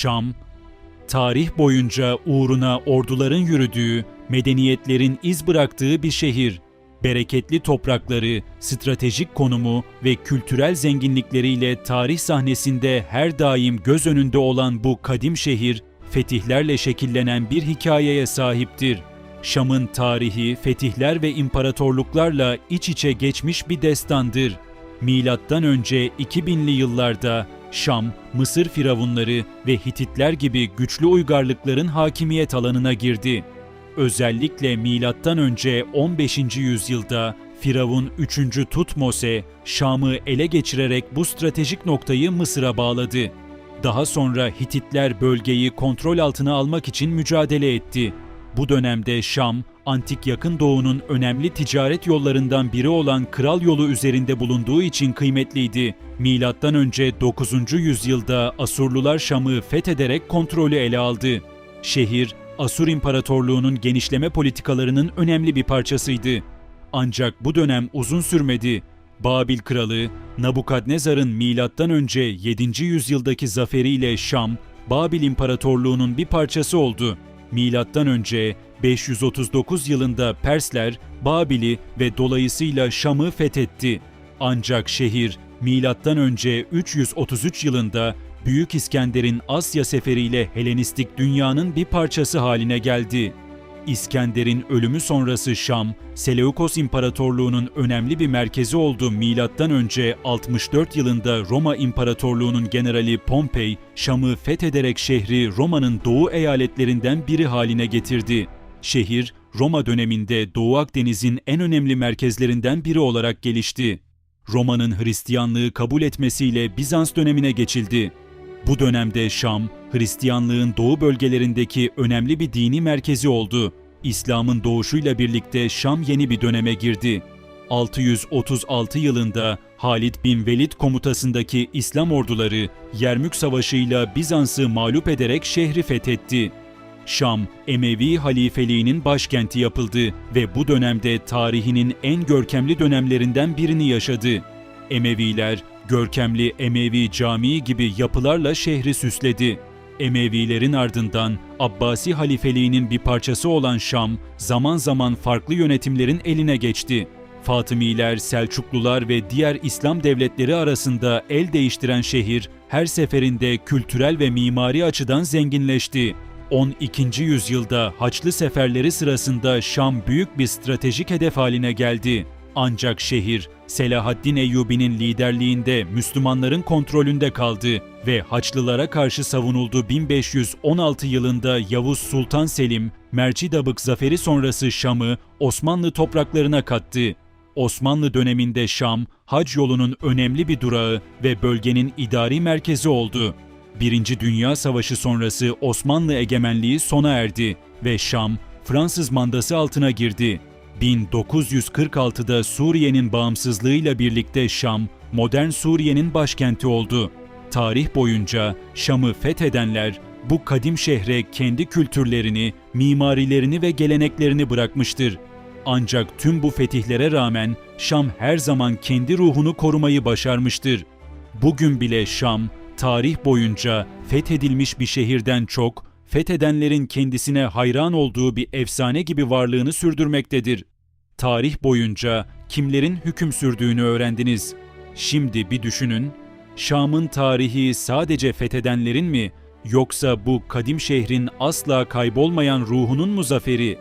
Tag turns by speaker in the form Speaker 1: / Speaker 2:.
Speaker 1: Şam, tarih boyunca uğruna orduların yürüdüğü, medeniyetlerin iz bıraktığı bir şehir. Bereketli toprakları, stratejik konumu ve kültürel zenginlikleriyle tarih sahnesinde her daim göz önünde olan bu kadim şehir, fetihlerle şekillenen bir hikayeye sahiptir. Şam'ın tarihi, fetihler ve imparatorluklarla iç içe geçmiş bir destandır. Milattan önce 2000'li yıllarda Şam, Mısır firavunları ve Hititler gibi güçlü uygarlıkların hakimiyet alanına girdi. Özellikle milattan önce 15. yüzyılda Firavun 3. Tutmose Şam'ı ele geçirerek bu stratejik noktayı Mısır'a bağladı. Daha sonra Hititler bölgeyi kontrol altına almak için mücadele etti. Bu dönemde Şam, antik yakın doğunun önemli ticaret yollarından biri olan Kral Yolu üzerinde bulunduğu için kıymetliydi. Milattan önce 9. yüzyılda Asurlular Şam'ı fethederek kontrolü ele aldı. Şehir, Asur İmparatorluğu'nun genişleme politikalarının önemli bir parçasıydı. Ancak bu dönem uzun sürmedi. Babil kralı Nabukadnezar'ın milattan önce 7. yüzyıldaki zaferiyle Şam, Babil İmparatorluğu'nun bir parçası oldu. Milattan önce 539 yılında Persler Babil'i ve dolayısıyla Şam'ı fethetti. Ancak şehir milattan önce 333 yılında Büyük İskender'in Asya seferiyle Helenistik dünyanın bir parçası haline geldi. İskender'in ölümü sonrası Şam, Seleukos İmparatorluğu'nun önemli bir merkezi oldu. Milattan önce 64 yılında Roma İmparatorluğu'nun generali Pompey, Şam'ı fethederek şehri Roma'nın doğu eyaletlerinden biri haline getirdi. Şehir, Roma döneminde Doğu Akdeniz'in en önemli merkezlerinden biri olarak gelişti. Roma'nın Hristiyanlığı kabul etmesiyle Bizans dönemine geçildi. Bu dönemde Şam, Hristiyanlığın doğu bölgelerindeki önemli bir dini merkezi oldu. İslam'ın doğuşuyla birlikte Şam yeni bir döneme girdi. 636 yılında Halid bin Velid komutasındaki İslam orduları Yermük Savaşı'yla Bizans'ı mağlup ederek şehri fethetti. Şam, Emevi halifeliğinin başkenti yapıldı ve bu dönemde tarihinin en görkemli dönemlerinden birini yaşadı. Emeviler, görkemli Emevi Camii gibi yapılarla şehri süsledi. Emevilerin ardından Abbasi halifeliğinin bir parçası olan Şam, zaman zaman farklı yönetimlerin eline geçti. Fatımiler, Selçuklular ve diğer İslam devletleri arasında el değiştiren şehir, her seferinde kültürel ve mimari açıdan zenginleşti. 12. yüzyılda Haçlı seferleri sırasında Şam büyük bir stratejik hedef haline geldi. Ancak şehir Selahaddin Eyyubi'nin liderliğinde Müslümanların kontrolünde kaldı ve Haçlılara karşı savunuldu 1516 yılında Yavuz Sultan Selim, Mercidabık zaferi sonrası Şam'ı Osmanlı topraklarına kattı. Osmanlı döneminde Şam, hac yolunun önemli bir durağı ve bölgenin idari merkezi oldu. Birinci Dünya Savaşı sonrası Osmanlı egemenliği sona erdi ve Şam, Fransız mandası altına girdi. 1946'da Suriye'nin bağımsızlığıyla birlikte Şam, modern Suriye'nin başkenti oldu. Tarih boyunca Şam'ı fethedenler bu kadim şehre kendi kültürlerini, mimarilerini ve geleneklerini bırakmıştır. Ancak tüm bu fetihlere rağmen Şam her zaman kendi ruhunu korumayı başarmıştır. Bugün bile Şam, tarih boyunca fethedilmiş bir şehirden çok, fethedenlerin kendisine hayran olduğu bir efsane gibi varlığını sürdürmektedir. Tarih boyunca kimlerin hüküm sürdüğünü öğrendiniz. Şimdi bir düşünün, Şam'ın tarihi sadece fethedenlerin mi, yoksa bu kadim şehrin asla kaybolmayan ruhunun mu zaferi?